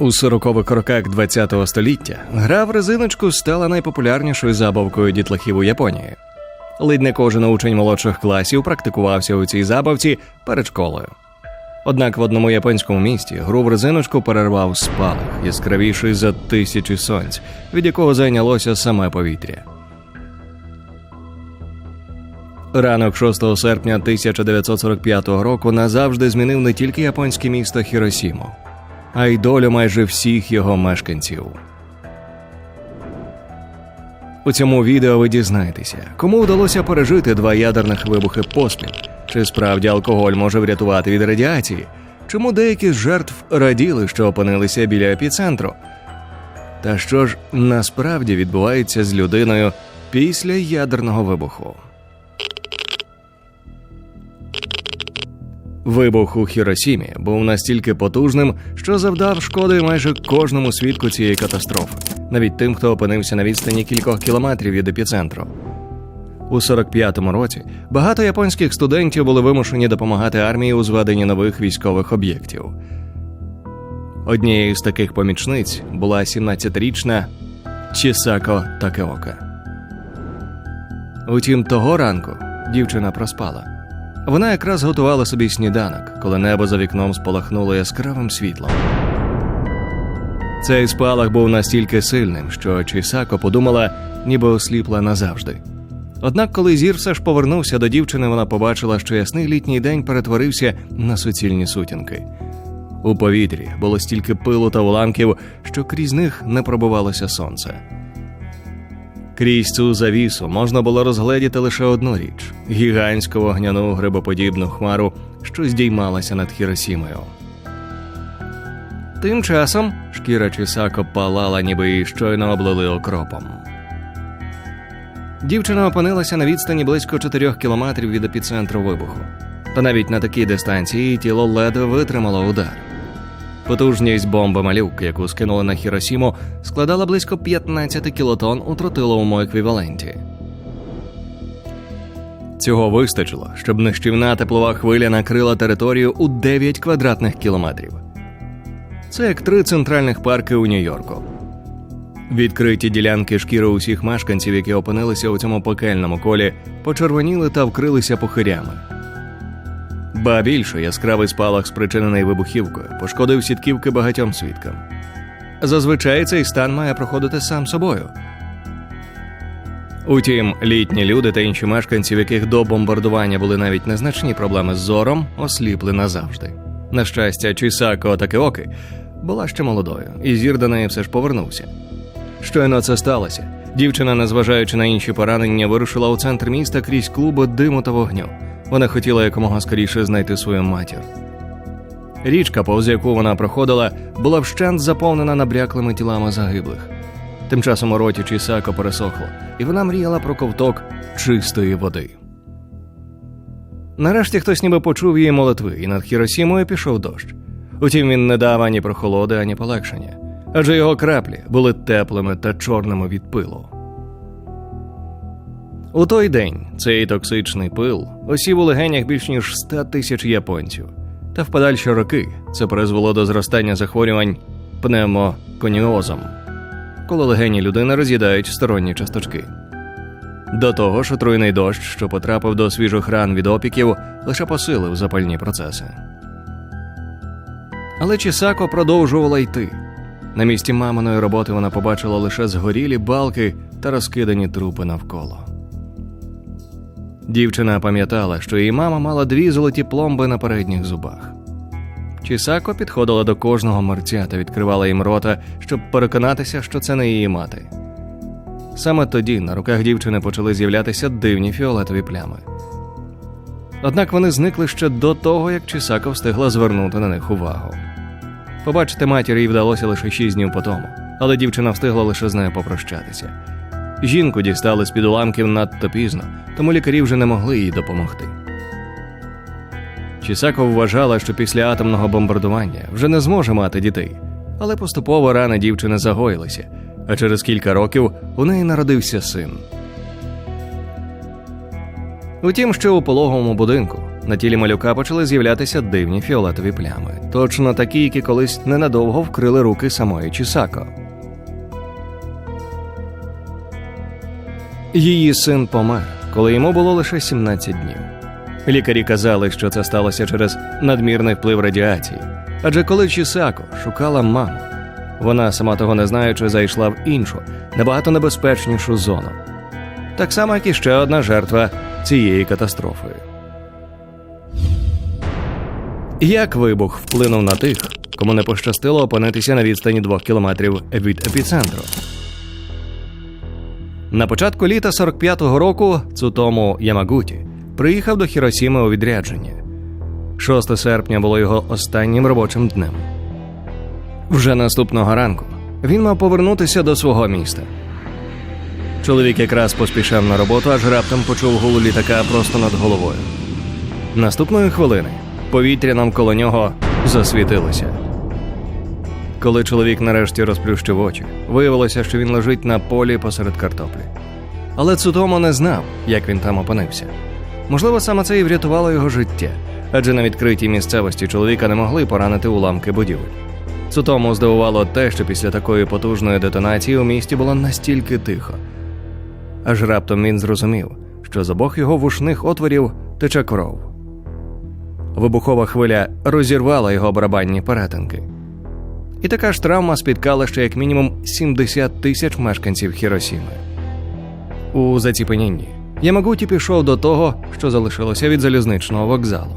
У 40-х роках ХХ століття гра в резиночку стала найпопулярнішою забавкою дітлахів у Японії. Ледь не кожен учень молодших класів практикувався у цій забавці перед школою. Однак в одному японському місті гру в резиночку перервав спалах, яскравіший за тисячі сонць, від якого зайнялося саме повітря. Ранок 6 серпня 1945 року назавжди змінив не тільки японське місто Хіросіму, а й долю майже всіх його мешканців. У цьому відео ви дізнаєтеся, кому вдалося пережити два ядерних вибухи поспіль, чи справді алкоголь може врятувати від радіації, чому деякі з жертв раділи, що опинилися біля епіцентру. Та що ж насправді відбувається з людиною після ядерного вибуху? Вибух у Хіросімі був настільки потужним, що завдав шкоди майже кожному свідку цієї катастрофи, навіть тим, хто опинився на відстані кількох кілометрів від епіцентру. У 45-му році багато японських студентів були вимушені допомагати армії у зведенні нових військових об'єктів. Однією з таких помічниць була 17-річна Чісако Такеока. Утім, того ранку дівчина проспала. Вона якраз готувала собі сніданок, коли небо за вікном спалахнуло яскравим світлом. Цей спалах був настільки сильним, що Чісако подумала, ніби осліпла назавжди. Однак, коли зір все ж повернувся до дівчини, вона побачила, що ясний літній день перетворився на суцільні сутінки. У повітрі було стільки пилу та уламків, що крізь них не пробивалося сонце. Крізь цю завісу можна було розгледіти лише одну річ гігантську вогняну грибоподібну хмару, що здіймалася над Хіросімою. Тим часом шкіра Чісако палала, ніби її щойно облили окропом. Дівчина опинилася на відстані близько 4 кілометрів від епіцентру вибуху. Та навіть на такій дистанції тіло ледве витримало удар. Потужність бомби малюк, яку скинули на Хіросіму, складала близько 15 кілотон у тротиловому еквіваленті. Цього вистачило, щоб нищівна теплова хвиля накрила територію у 9 квадратних кілометрів. Це як три центральних парки у Нью-Йорку. Відкриті ділянки шкіри усіх мешканців, які опинилися у цьому пекельному колі, почервоніли та вкрилися похирями. Ба більше яскравий спалах, спричинений вибухівкою, пошкодив сітківки багатьом свідкам. Зазвичай цей стан має проходити сам собою. Утім, літні люди та інші мешканці, в яких до бомбардування були навіть незначні проблеми з зором, осліпли назавжди. На щастя, Чісако Такеоки була ще молодою, і зір до неї все ж повернувся. Щойно це сталося. Дівчина, незважаючи на інші поранення, вирушила у центр міста крізь клуби диму та вогню. Вона хотіла якомога скоріше знайти свою матір. Річка, повз яку вона проходила, була вщент заповнена набряклими тілами загиблих. Тим часом у роті Чісако пересохло, і вона мріяла про ковток чистої води. Нарешті хтось ніби почув її молитви, і над Хіросімою пішов дощ. Утім, він не дав ані прохолоди, ані полегшення, адже його краплі були теплими та чорними від пилу. У той день цей токсичний пил осів у легенях більш ніж 100 тисяч японців, та в подальші роки це призвело до зростання захворювань пневмоконіозом, коли легені людини роз'їдають сторонні часточки. До того ж, отруйний дощ, що потрапив до свіжих ран від опіків, лише посилив запальні процеси. Але Чісако продовжувала йти. На місці маминої роботи вона побачила лише згорілі балки та розкидані трупи навколо. Дівчина пам'ятала, що її мама мала дві золоті пломби на передніх зубах. Чісако підходила до кожного мерця та відкривала їм рота, щоб переконатися, що це не її мати. Саме тоді на руках дівчини почали з'являтися дивні фіолетові плями. Однак вони зникли ще до того, як Чісако встигла звернути на них увагу. Побачити матір їй вдалося лише шість днів по тому, але дівчина встигла лише з нею попрощатися. Жінку дістали з під уламків надто пізно, тому лікарі вже не могли їй допомогти. Чісако вважала, що після атомного бомбардування вже не зможе мати дітей, але поступово рани дівчини загоїлися, а через кілька років у неї народився син. Утім, що у пологовому будинку на тілі малюка почали з'являтися дивні фіолетові плями, точно такі, які колись ненадовго вкрили руки самої Чісако. Її син помер, коли йому було лише 17 днів. Лікарі казали, що це сталося через надмірний вплив радіації. Адже коли Чісако шукала маму, вона, сама того не знаючи, зайшла в іншу, набагато небезпечнішу зону. Так само, як і ще одна жертва цієї катастрофи. Як вибух вплинув на тих, кому не пощастило опинитися на відстані двох кілометрів від епіцентру? На початку літа 45-го року Цутому Ямагуті приїхав до Хіросіми у відрядження. 6 серпня було його останнім робочим днем. Вже наступного ранку він мав повернутися до свого міста. Чоловік якраз поспішав на роботу, аж раптом почув гул літака просто над головою. Наступної хвилини повітря навколо нього засвітилося. Коли чоловік нарешті розплющив очі, виявилося, що він лежить на полі посеред картоплі. Але Цутомо не знав, як він там опинився. Можливо, саме це і врятувало його життя, адже на відкритій місцевості чоловіка не могли поранити уламки будівель. Цутому здивувало те, що після такої потужної детонації у місті було настільки тихо. Аж раптом він зрозумів, що з обох його вушних отворів тече кров. Вибухова хвиля розірвала його барабанні перетинки. І така ж травма спіткала ще як мінімум 70 тисяч мешканців Хіросіми. У заціпенінні Ямагуті пішов до того, що залишилося від залізничного вокзалу.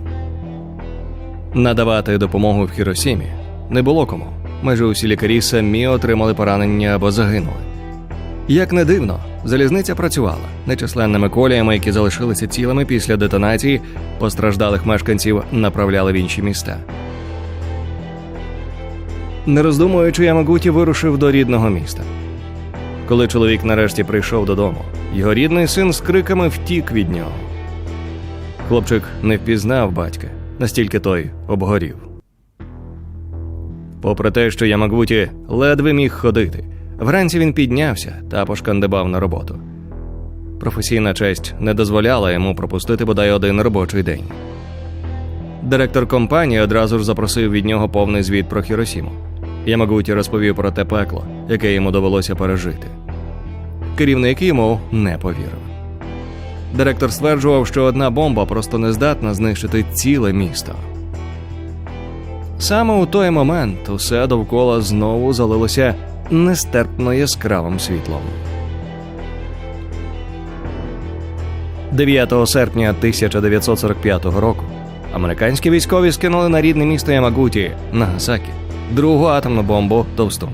Надавати допомогу в Хіросімі не було кому. Майже усі лікарі самі отримали поранення або загинули. Як не дивно, залізниця працювала нечисленними коліями, які залишилися цілими після детонації, постраждалих мешканців направляли в інші міста. Не роздумуючи, Ямагуті вирушив до рідного міста. Коли чоловік нарешті прийшов додому, його рідний син з криками втік від нього. Хлопчик не впізнав батька, настільки той обгорів. Попри те, що Ямагуті ледве міг ходити, вранці він піднявся та пошкандибав на роботу. Професійна честь не дозволяла йому пропустити бодай один робочий день. Директор компанії одразу ж запросив від нього повний звіт про Хіросіму. Ямагуті розповів про те пекло, яке йому довелося пережити. Керівник йому не повірив. Директор стверджував, що одна бомба просто не здатна знищити ціле місто. Саме у той момент усе довкола знову залилося нестерпно яскравим світлом. 9 серпня 1945 року американські військові скинули на рідне місто Ямагуті Нагасакі другу атомну бомбу Товстун.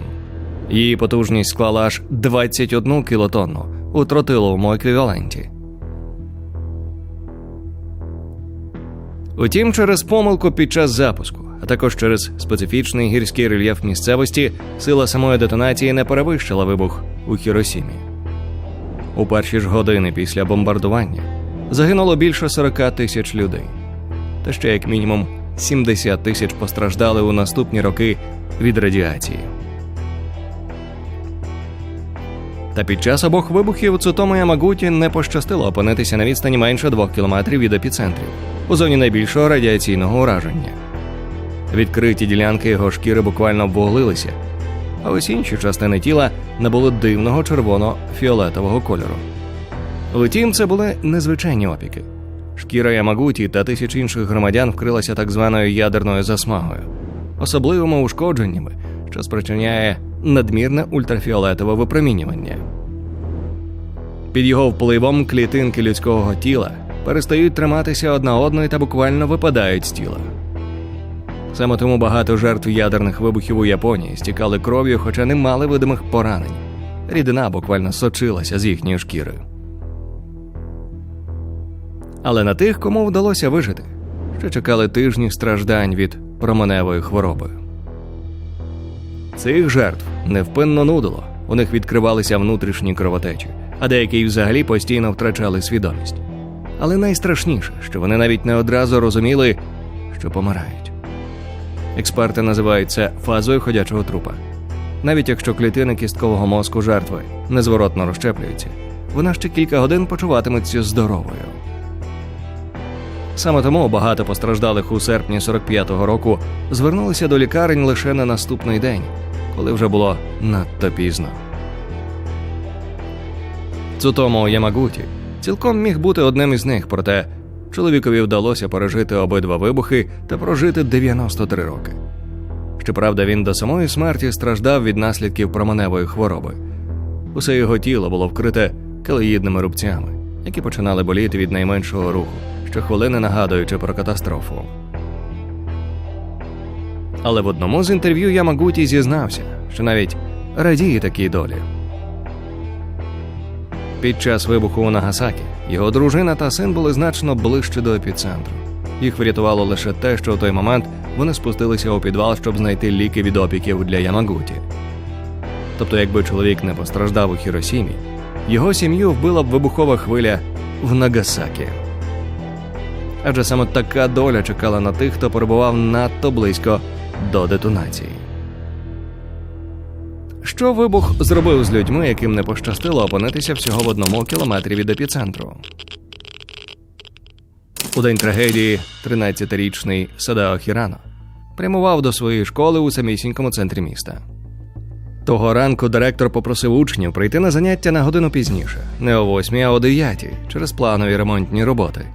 Її потужність склала аж 21 кілотонну у тротиловому еквіваленті. Утім, через помилку під час запуску, а також через специфічний гірський рельєф місцевості, сила самої детонації не перевищила вибух у Хіросімі. У перші ж години після бомбардування загинуло більше 40 тисяч людей, та ще як мінімум 70 тисяч постраждали у наступні роки від радіації. Та під час обох вибухів Цутому Ямагуті не пощастило опинитися на відстані менше двох кілометрів від епіцентрів у зоні найбільшого радіаційного ураження. Відкриті ділянки його шкіри буквально обвуглилися, а ось інші частини тіла набули дивного червоно-фіолетового кольору. Втім, це були незвичайні опіки. Шкіра Ямагуті та тисяч інших громадян вкрилася так званою ядерною засмагою, особливими ушкодженнями, що спричиняє надмірне ультрафіолетове випромінювання. Під його впливом клітинки людського тіла перестають триматися одна одної та буквально випадають з тіла. Саме тому багато жертв ядерних вибухів у Японії стікали кров'ю, хоча не мали видимих поранень. Рідина буквально сочилася з їхньої шкіри. Але на тих, кому вдалося вижити, ще чекали тижні страждань від променевої хвороби. Цих жертв невпинно нудило, у них відкривалися внутрішні кровотечі, а деякі взагалі постійно втрачали свідомість. Але найстрашніше, що вони навіть не одразу розуміли, що помирають. Експерти називають це фазою ходячого трупа. Навіть якщо клітини кісткового мозку жертви незворотно розщеплюються, вона ще кілька годин почуватиметься здоровою. Саме тому багато постраждалих у серпні 45-го року звернулися до лікарень лише на наступний день, коли вже було надто пізно. Цутомо Ямагуті цілком міг бути одним із них, проте чоловікові вдалося пережити обидва вибухи та прожити 93 роки. Щоправда, він до самої смерті страждав від наслідків променевої хвороби. Усе його тіло було вкрите келеїдними рубцями, які починали боліти від найменшого руху, щохвилини нагадуючи про катастрофу. Але в одному з інтерв'ю Ямагуті зізнався, що навіть радіє такій долі. Під час вибуху у Нагасакі його дружина та син були значно ближче до епіцентру. Їх врятувало лише те, що у той момент вони спустилися у підвал, щоб знайти ліки від опіків для Ямагуті. Тобто, якби чоловік не постраждав у Хіросімі, його сім'ю вбила б вибухова хвиля в Нагасакі. Адже саме така доля чекала на тих, хто перебував надто близько до детонації. Що вибух зробив з людьми, яким не пощастило опинитися всього в одному кілометрі від епіцентру? У день трагедії 13-річний Садао Хірано прямував до своєї школи у самісінькому центрі міста. Того ранку директор попросив учнів прийти на заняття на годину пізніше, не о 8, а о 9, через планові ремонтні роботи.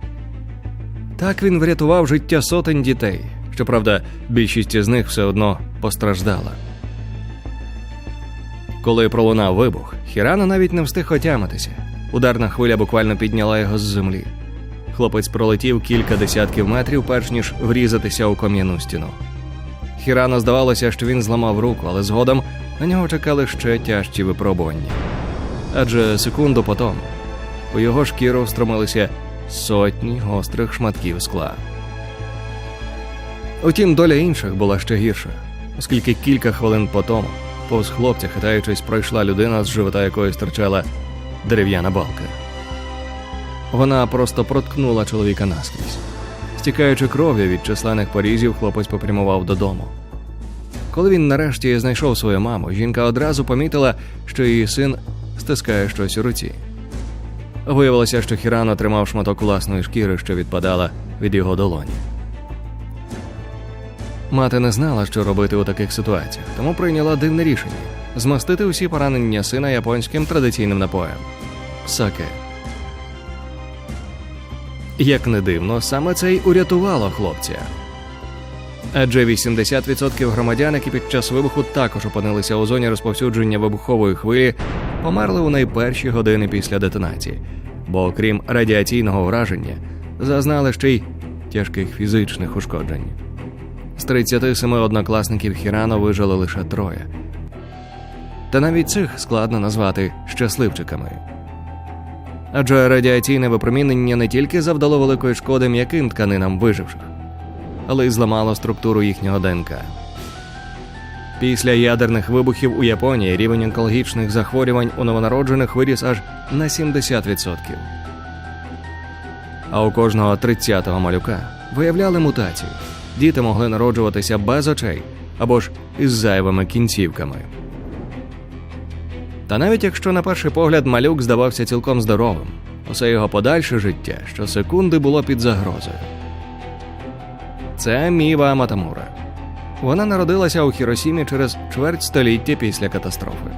Так він врятував життя сотень дітей. Щоправда, більшість із них все одно постраждала. Коли пролунав вибух, Хірано навіть не встиг отямитися. Ударна хвиля буквально підняла його з землі. Хлопець пролетів кілька десятків метрів, перш ніж врізатися у кам'яну стіну. Хірано здавалося, що він зламав руку, але згодом на нього чекали ще тяжчі випробування. Адже секунду по тому у його шкіру встромилися сотні гострих шматків скла. Утім, доля інших була ще гірша, оскільки кілька хвилин по тому повз хлопця, хитаючись, пройшла людина, з живота якої стирчала дерев'яна балка. Вона просто проткнула чоловіка наскрізь. Стікаючи кров'ю від численних порізів, хлопець попрямував додому. Коли він нарешті знайшов свою маму, жінка одразу помітила, що її син стискає щось у руці. Виявилося, що Хірано тримав шматок власної шкіри, що відпадала від його долоні. Мати не знала, що робити у таких ситуаціях, тому прийняла дивне рішення змастити усі поранення сина японським традиційним напоєм саке. Як не дивно, саме це й урятувало хлопця. Адже 80% громадян, які під час вибуху також опинилися у зоні розповсюдження вибухової хвилі, померли у найперші години після детонації, бо окрім радіаційного враження, зазнали ще й тяжких фізичних ушкоджень. З 37 однокласників Хірано вижили лише троє. Та навіть цих складно назвати щасливчиками. Адже радіаційне випромінення не тільки завдало великої шкоди м'яким тканинам виживших, але й зламало структуру їхнього ДНК. Після ядерних вибухів у Японії рівень онкологічних захворювань у новонароджених виріс аж на 70%. А у кожного 30-го малюка виявляли мутації. Діти могли народжуватися без очей або ж із зайвими кінцівками. Та навіть якщо на перший погляд малюк здавався цілком здоровим, усе його подальше життя щосекунди було під загрозою. Це Міва Матамура. Вона народилася у Хіросімі через чверть століття після катастрофи.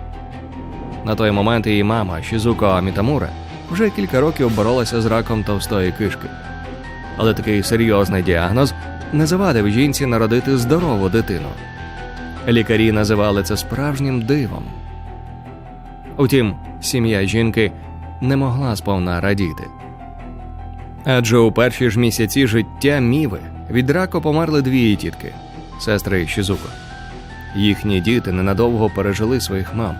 На той момент її мама Шізуко Амітамура вже кілька років боролася з раком товстої кишки. Але такий серйозний діагноз не завадив жінці народити здорову дитину. Лікарі називали це справжнім дивом. Утім, сім'я жінки не могла сповна радіти. Адже у перші ж місяці життя Міви від раку померли дві її тітки сестри Шізуко. Їхні діти ненадовго пережили своїх мам.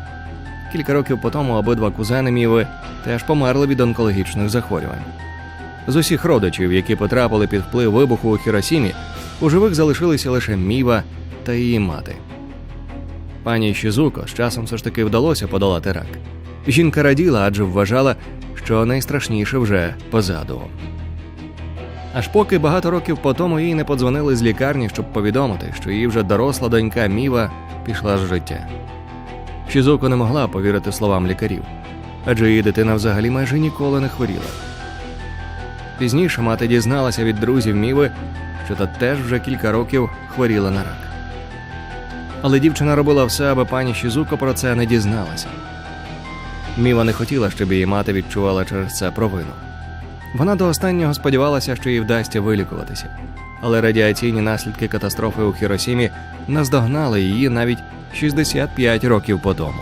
Кілька років по тому обидва кузени Міви теж померли від онкологічних захворювань. З усіх родичів, які потрапили під вплив вибуху у Хіросімі, у живих залишилися лише Міва та її мати. Пані Шізуко з часом все ж таки вдалося подолати рак. Жінка раділа, адже вважала, що найстрашніше вже позаду. Аж поки багато років по тому їй не подзвонили з лікарні, щоб повідомити, що її вже доросла донька Міва пішла з життя. Шізуко не могла повірити словам лікарів, адже її дитина взагалі майже ніколи не хворіла. Пізніше мати дізналася від друзів Міви, що та теж вже кілька років хворіла на рак. Але дівчина робила все, аби пані Шізуко про це не дізналася. Міва не хотіла, щоб її мати відчувала через це провину. Вона до останнього сподівалася, що їй вдасться вилікуватися, але радіаційні наслідки катастрофи у Хіросімі наздогнали її навіть 65 років по тому.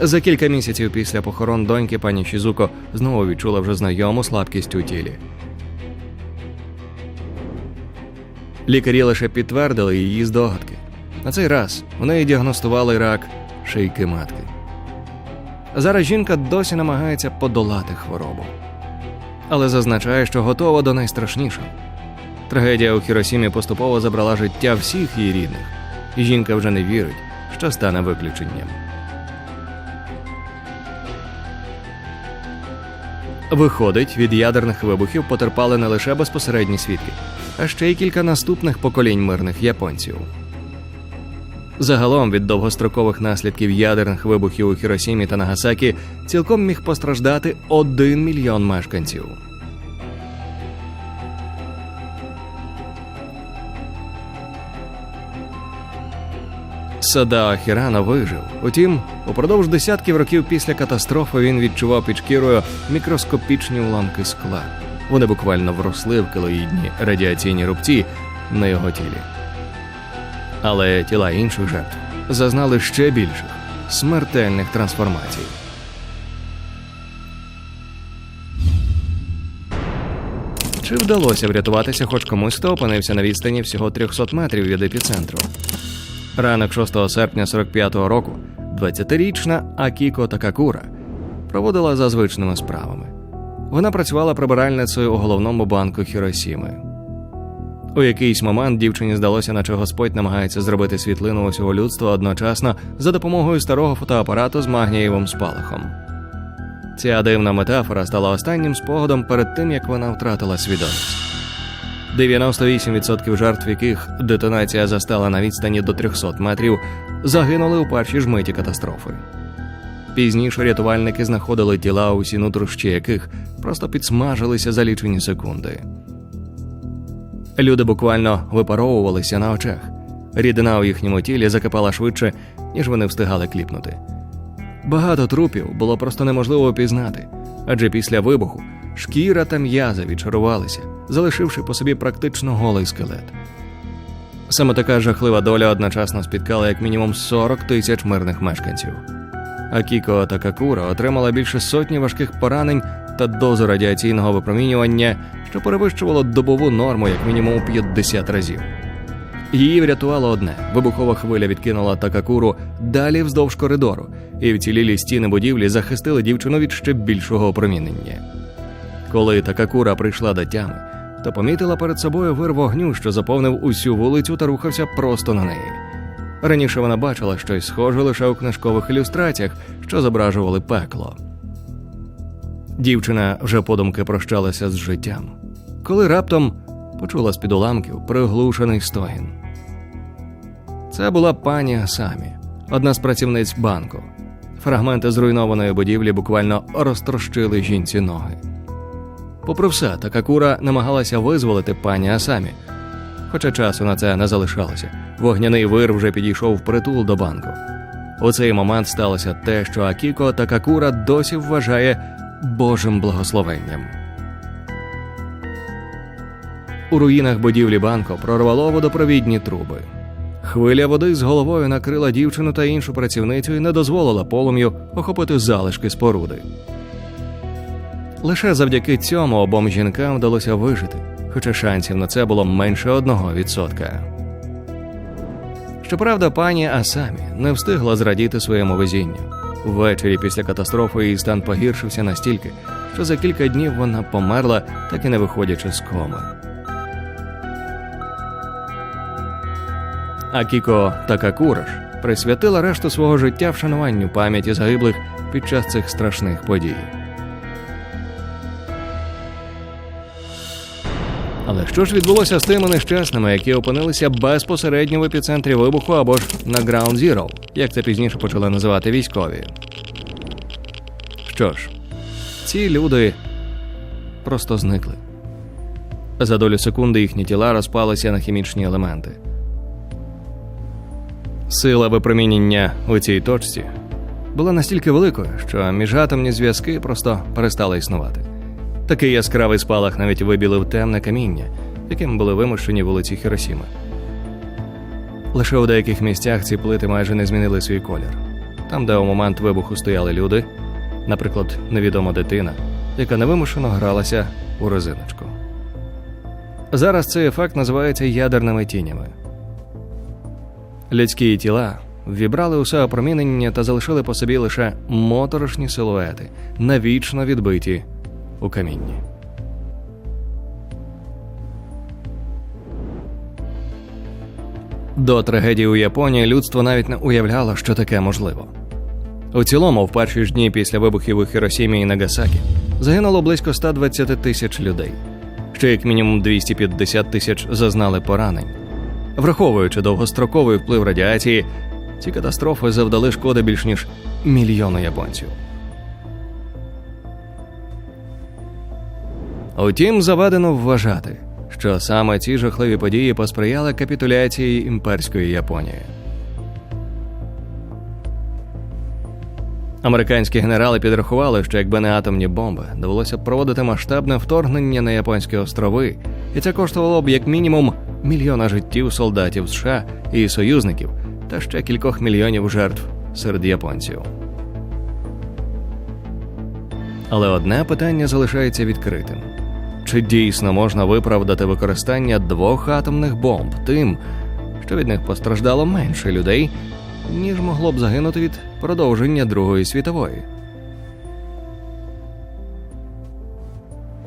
За кілька місяців після похорон доньки пані Шізуко знову відчула вже знайому слабкість у тілі. Лікарі лише підтвердили її здогадки. На цей раз у неї діагностували рак шийки матки. Зараз жінка досі намагається подолати хворобу, але зазначає, що готова до найстрашнішого. Трагедія у Хіросімі поступово забрала життя всіх її рідних, і жінка вже не вірить, що стане виключенням. Виходить, від ядерних вибухів потерпали не лише безпосередні свідки, а ще й кілька наступних поколінь мирних японців. Загалом від довгострокових наслідків ядерних вибухів у Хіросімі та Нагасакі цілком міг постраждати один мільйон мешканців. Садао Хірано вижив. Утім, упродовж десятків років після катастрофи він відчував під шкірою мікроскопічні уламки скла. Вони буквально вросли в килоїдні радіаційні рубці на його тілі. Але тіла інших жертв зазнали ще більших смертельних трансформацій. Чи вдалося врятуватися хоч комусь, хто опинився на відстані всього 300 метрів від епіцентру? Ранок 6 серпня 45-го року 20-річна Акіко Такакура проводила за звичними справами. Вона працювала прибиральницею у головному банку Хіросіми. У якийсь момент дівчині здалося, наче Господь намагається зробити світлину усього людства одночасно за допомогою старого фотоапарату з магнієвим спалахом. Ця дивна метафора стала останнім спогадом перед тим, як вона втратила свідомість. 98% жертв, яких детонація застала на відстані до 300 метрів, загинули у першій ж миті катастрофи. Пізніше рятувальники знаходили тіла, усі нутрощі яких просто підсмажилися за лічені секунди. Люди буквально випаровувалися на очах. Рідина у їхньому тілі закипала швидше, ніж вони встигали кліпнути. Багато трупів було просто неможливо опізнати, адже після вибуху шкіра та м'язи відчарувалися, залишивши по собі практично голий скелет. Саме така жахлива доля одночасно спіткала як мінімум 40 тисяч мирних мешканців. Акіко Такакура отримала більше сотні важких поранень та дозу радіаційного випромінювання, що перевищувало добову норму як мінімум у 50 разів. Її врятувало одне: вибухова хвиля відкинула Такакуру далі вздовж коридору, і вцілілі стіни будівлі захистили дівчину від ще більшого опромінення. Коли Такакура прийшла до тями, то помітила перед собою вир вогню, що заповнив усю вулицю та рухався просто на неї. Раніше вона бачила щось схоже лише у книжкових ілюстраціях, що зображували пекло. Дівчина вже подумки прощалася з життям, коли раптом почула з під уламків приглушений стогін. Це була пані Асамі, одна з працівниць банку. Фрагменти зруйнованої будівлі буквально розтрощили жінці ноги. Попри все, Такакура намагалася визволити пані Асамі, хоча часу на це не залишалося. Вогняний вир вже підійшов впритул до банку. У цей момент сталося те, що Акіко Такакура досі вважає Божим благословенням. У руїнах будівлі банку прорвало водопровідні труби. Хвиля води з головою накрила дівчину та іншу працівницю і не дозволила полум'ю охопити залишки споруди. Лише завдяки цьому обом жінкам вдалося вижити, хоча шансів на це було менше одного відсотка. Щоправда, пані Асамі не встигла зрадіти своєму везінню. Ввечері після катастрофи її стан погіршився настільки, що за кілька днів вона померла, так і не виходячи з коми. Акіко Такакураш присвятила решту свого життя вшануванню пам'яті загиблих під час цих страшних подій. Що ж відбулося з тими нещасними, які опинилися безпосередньо в епіцентрі вибуху або ж на Ground Zero, як це пізніше почали називати військові? Що ж, ці люди просто зникли. За долю секунди їхні тіла розпалися на хімічні елементи. Сила випромінення у цій точці була настільки великою, що міжатомні зв'язки просто перестали існувати. Такий яскравий спалах навіть вибілив темне каміння, яким були вимушені вулиці Хіросіми. Лише у деяких місцях ці плити майже не змінили свій колір. Там, де у момент вибуху стояли люди, наприклад, невідома дитина, яка невимушено гралася у резиночку. Зараз цей ефект називається ядерними тінями. Людські тіла вібрали усе опромінення та залишили по собі лише моторошні силуети, навічно відбиті у камінні. До трагедії у Японії людство навіть не уявляло, що таке можливо. У цілому, в перші ж дні після вибухів у Хіросімі і Нагасакі загинуло близько 120 тисяч людей. Ще як мінімум 250 тисяч зазнали поранень. Враховуючи довгостроковий вплив радіації, ці катастрофи завдали шкоди більш ніж мільйону японців. Утім, заведено вважати, що саме ці жахливі події посприяли капітуляції імперської Японії. Американські генерали підрахували, що якби не атомні бомби, довелося б проводити масштабне вторгнення на японські острови, і це коштувало б як мінімум мільйона життів солдатів США і союзників та ще кількох мільйонів жертв серед японців. Але одне питання залишається відкритим: чи дійсно можна виправдати використання двох атомних бомб тим, що від них постраждало менше людей, ніж могло б загинути від продовження Другої світової?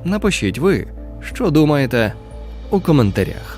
Напишіть ви, що думаєте у коментарях.